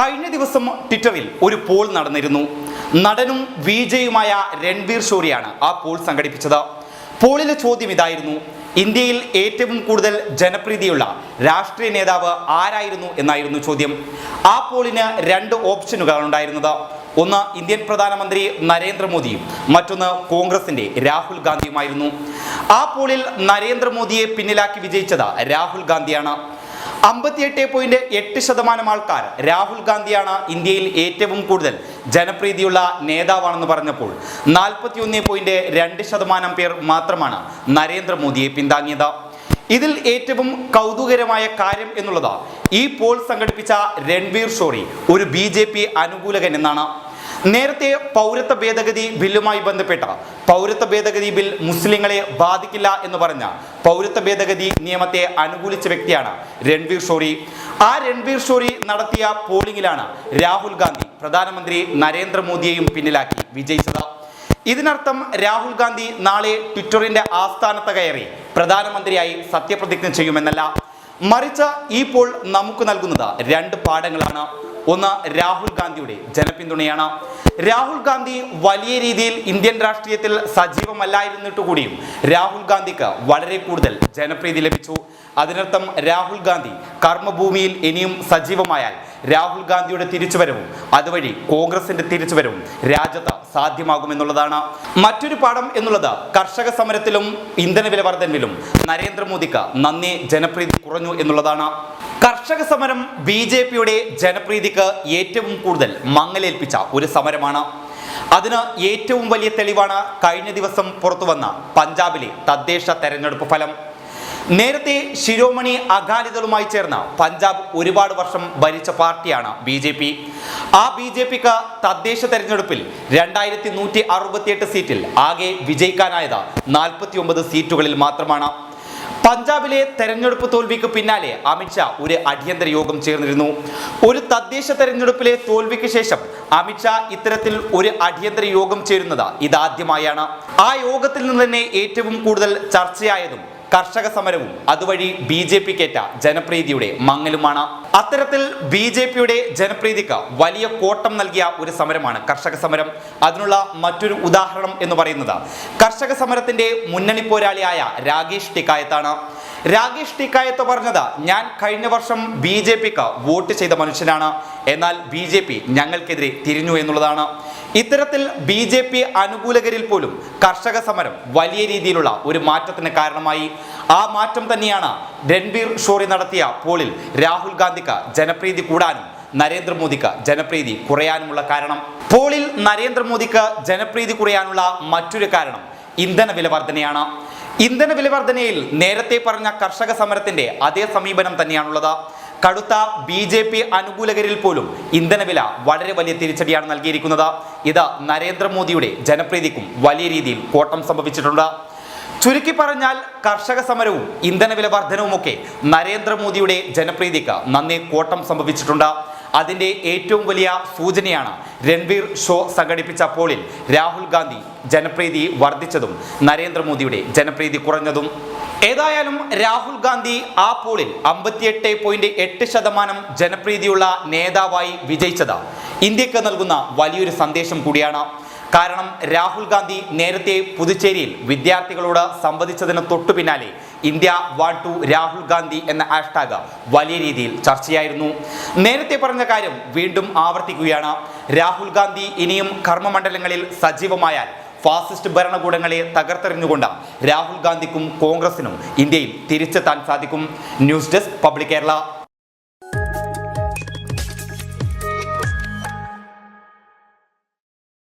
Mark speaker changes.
Speaker 1: കഴിഞ്ഞ ദിവസം ട്വിറ്ററിൽ ഒരു പോൾ നടന്നിരുന്നു. നടനും വിജയുമായ രൺവീർ ഷോറിയാണ് ആ പോൾ സംഘടിപ്പിച്ചത്. പോളിലെ ചോദ്യം ഇതായിരുന്നു ഇന്ത്യയിൽ ഏറ്റവും കൂടുതൽ ജനപ്രീതിയുള്ള രാഷ്ട്രീയ നേതാവ് ആരായിരുന്നു എന്നായിരുന്നു ചോദ്യം. ആ പോളിന് രണ്ട് ഓപ്ഷനുകളാണ് ഉണ്ടായിരുന്നത്. ഒന്ന് ഇന്ത്യൻ പ്രധാനമന്ത്രി നരേന്ദ്രമോദിയും മറ്റൊന്ന് കോൺഗ്രസിന്റെ രാഹുൽ ഗാന്ധിയുമായിരുന്നു. ആ പോളിൽ നരേന്ദ്രമോദിയെ പിന്നിലാക്കി വിജയിച്ചത് രാഹുൽ ഗാന്ധിയാണ്. അമ്പത്തിയെട്ട് പോയിന്റ് എട്ട് ശതമാനം ആൾക്കാർ രാഹുൽ ഗാന്ധിയാണ് ഇന്ത്യയിൽ ഏറ്റവും കൂടുതൽ ജനപ്രീതിയുള്ള നേതാവാണെന്ന് പറഞ്ഞപ്പോൾ നാൽപ്പത്തി ഒന്ന് പോയിന്റ് രണ്ട് ശതമാനം പേർ മാത്രമാണ് നരേന്ദ്രമോദിയെ പിന്താങ്ങിയത്. ഇതിൽ ഏറ്റവും കൗതുകരമായ കാര്യം എന്നുള്ളത് ഈ പോൾ സംഘടിപ്പിച്ച രൺവീർ ഷോറി ഒരു ബി അനുകൂലകൻ എന്നാണ്. നേരത്തെ പൗരത്വ ഭേദഗതി ബില്ലുമായി ബന്ധപ്പെട്ട പൗരത്വ ഭേദഗതി ബിൽ മുസ്ലിങ്ങളെ ബാധിക്കില്ല എന്ന് പറഞ്ഞ പൗരത്വ ഭേദഗതി നിയമത്തെ അനുകൂലിച്ച വ്യക്തിയാണ് രൺവീർ ഷോറി. ആ രൺവീർ ഷോറി നടത്തിയ പോളിംഗിലാണ് രാഹുൽ ഗാന്ധി പ്രധാനമന്ത്രി നരേന്ദ്രമോദിയെയും പിന്നിലാക്കി. വിജയിച്ചത് ഇതിനർത്ഥം രാഹുൽ ഗാന്ധി നാളെ ട്വിറ്ററിന്റെ ആസ്ഥാനത്ത് കയറി പ്രധാനമന്ത്രിയായി സത്യപ്രതിജ്ഞ ചെയ്യുമെന്നല്ല. മറിച്ച് ഈ പോൾ നമുക്ക് നൽകുന്നത് രണ്ട് പാഠങ്ങളാണ്. ഒന്ന് രാഹുൽ ഗാന്ധിയുടെ ജനപിന്തുണയാണ്. രാഹുൽ ഗാന്ധി വലിയ രീതിയിൽ ഇന്ത്യൻ രാഷ്ട്രീയത്തിൽ സജീവമല്ലായിരുന്നിട്ട് കൂടിയും രാഹുൽ ഗാന്ധിക്ക് വളരെ കൂടുതൽ ജനപ്രീതി ലഭിച്ചു. അതിനർത്ഥം രാഹുൽ ഗാന്ധി കർമ്മഭൂമിയിൽ ഇനിയും സജീവമായാൽ രാഹുൽ ഗാന്ധിയുടെ തിരിച്ചുവരവും അതുവഴി കോൺഗ്രസിന്റെ തിരിച്ചുവരവും രാജ്യത്ത് സാധ്യമാകുമെന്നുള്ളതാണ്. മറ്റൊരു പാഠം എന്നുള്ളത് കർഷക സമരത്തിലും ഇന്ധന വില വർധനവിലും നരേന്ദ്രമോദിക്ക് നന്ദി ജനപ്രീതി കുറഞ്ഞു എന്നുള്ളതാണ്. കർഷക സമരം ബി ജെ പിയുടെ ജനപ്രീതിക്ക് ഏറ്റവും കൂടുതൽ മങ്ങലേൽപ്പിച്ച ഒരു സമരമാണ്. അതിന് ഏറ്റവും വലിയ തെളിവാണ് കഴിഞ്ഞ ദിവസം പുറത്തുവന്ന പഞ്ചാബിലെ തദ്ദേശ തെരഞ്ഞെടുപ്പ് ഫലം. നേരത്തെ ശിരോമണി അകാലിദളുമായി ചേർന്ന പഞ്ചാബ് ഒരുപാട് വർഷം ഭരിച്ച പാർട്ടിയാണ് ബി ജെ പി. ആ ബി ജെ പിക്ക് തദ്ദേശ തെരഞ്ഞെടുപ്പിൽ രണ്ടായിരത്തി നൂറ്റി അറുപത്തിയെട്ട് സീറ്റിൽ ആകെ വിജയിക്കാനായത് നാൽപ്പത്തി ഒമ്പത് സീറ്റുകളിൽ മാത്രമാണ്. പഞ്ചാബിലെ തെരഞ്ഞെടുപ്പ് തോൽവിക്ക് പിന്നാലെ അമിത്ഷാ ഒരു അടിയന്തര യോഗം ചേർന്നിരുന്നു. ഒരു തദ്ദേശ തെരഞ്ഞെടുപ്പിലെ തോൽവിക്ക് ശേഷം അമിത്ഷാ ഇത്തരത്തിൽ ഒരു അടിയന്തര യോഗം ചേരുന്നത് ഇതാദ്യമായാണ്. ആ യോഗത്തിൽ നിന്ന് തന്നെ ഏറ്റവും കൂടുതൽ ചർച്ചയായതും കർഷക സമരവും അതുവഴി ബി ജെ പിക്കേറ്റ ജനപ്രീതിയുടെ മങ്ങലുമാണ്. അത്തരത്തിൽ ബി ജെ പിയുടെ ജനപ്രീതിക്ക് വലിയ കോട്ടം നൽകിയ ഒരു സമരമാണ് കർഷക സമരം. അതിനുള്ള മറ്റൊരു ഉദാഹരണം എന്ന് പറയുന്നത് കർഷക സമരത്തിന്റെ മുന്നണി പോരാളിയായ രാകേഷ് ടിക്കായത്താണ്. രാകേഷ് ടിക്കായത്ത് പറഞ്ഞത് ഞാൻ കഴിഞ്ഞ വർഷം ബി ജെ പിക്ക് വോട്ട് ചെയ്ത മനുഷ്യനാണ്. എന്നാൽ ബി ജെ പി ഞങ്ങൾക്കെതിരെ തിരിഞ്ഞു എന്നുള്ളതാണ്. ഇത്തരത്തിൽ ബി ജെ പി അനുകൂലകരിൽ പോലും കർഷക സമരം വലിയ രീതിയിലുള്ള ഒരു മാറ്റത്തിന് കാരണമായി. ആ മാറ്റം തന്നെയാണ് രൺബീർ ഷോറി നടത്തിയ പോളിൽ രാഹുൽ ഗാന്ധിക്ക് ജനപ്രീതി കൂടാനും നരേന്ദ്രമോദിക്ക് ജനപ്രീതി കുറയാനുമുള്ള കാരണം. പോളിൽ നരേന്ദ്രമോദിക്ക് ജനപ്രീതി കുറയാനുള്ള മറ്റൊരു കാരണം ഇന്ധന വില വർധനയാണ്. ഇന്ധന വിലവർദ്ധനയിൽ നേരത്തെ പറഞ്ഞ കർഷക സമരത്തിന്റെ അതേ സമീപനം തന്നെയാണുള്ളത്. കടുത്ത ബി ജെ പി അനുകൂലകരിൽ പോലും ഇന്ധനവില വളരെ വലിയ തിരിച്ചടിയാണ് നൽകിയിരിക്കുന്നത്. ഇത് നരേന്ദ്രമോദിയുടെ ജനപ്രീതിക്കും വലിയ രീതിയിൽ കോട്ടം സംഭവിച്ചിട്ടുണ്ട്. ചുരുക്കി പറഞ്ഞാൽ കർഷക സമരവും ഇന്ധനവില വർധനവുമൊക്കെ നരേന്ദ്രമോദിയുടെ ജനപ്രീതിക്ക് നന്ദി കോട്ടം സംഭവിച്ചിട്ടുണ്ട്. അതിന്റെ ഏറ്റവും വലിയ സൂചനയാണ് രൺവീർ ഷോ സംഘടിപ്പിച്ച പോളിൽ രാഹുൽ ഗാന്ധി ജനപ്രീതി വർദ്ധിച്ചതും നരേന്ദ്രമോദിയുടെ ജനപ്രീതി കുറഞ്ഞതും. ഏതായാലും രാഹുൽ ഗാന്ധി ആ പോളിൽ അമ്പത്തിയെട്ട് പോയിന്റ് എട്ട് ശതമാനം ജനപ്രീതിയുള്ള നേതാവായി വിജയിച്ചത് ഇന്ത്യയ്ക്ക് നൽകുന്ന വലിയൊരു സന്ദേശം കൂടിയാണ്. കാരണം രാഹുൽ ഗാന്ധി നേരത്തെ പുതുച്ചേരിയിൽ വിദ്യാർത്ഥികളോട് സംവദിച്ചതിന് തൊട്ടു പിന്നാലെ India want to Rahul Gandhi എന്ന ഹാഷ്ടാഗ് വലിയ രീതിയിൽ ചർച്ചയായിരുന്നു. നേരത്തെ പറഞ്ഞ കാര്യം വീണ്ടും ആവർത്തിക്കുകയാണ്. രാഹുൽ ഗാന്ധി ഇനിയും കർമ്മമണ്ഡലങ്ങളിൽ സജീവമായാൽ ഫാസിസ്റ്റ് ഭരണകൂടങ്ങളെ തകർത്തെറിഞ്ഞുകൊണ്ട് രാഹുൽ ഗാന്ധിക്കും കോൺഗ്രസിനും ഇന്ത്യയിൽ തിരിച്ചെത്താൻ സാധിക്കും. News desk public Kerala.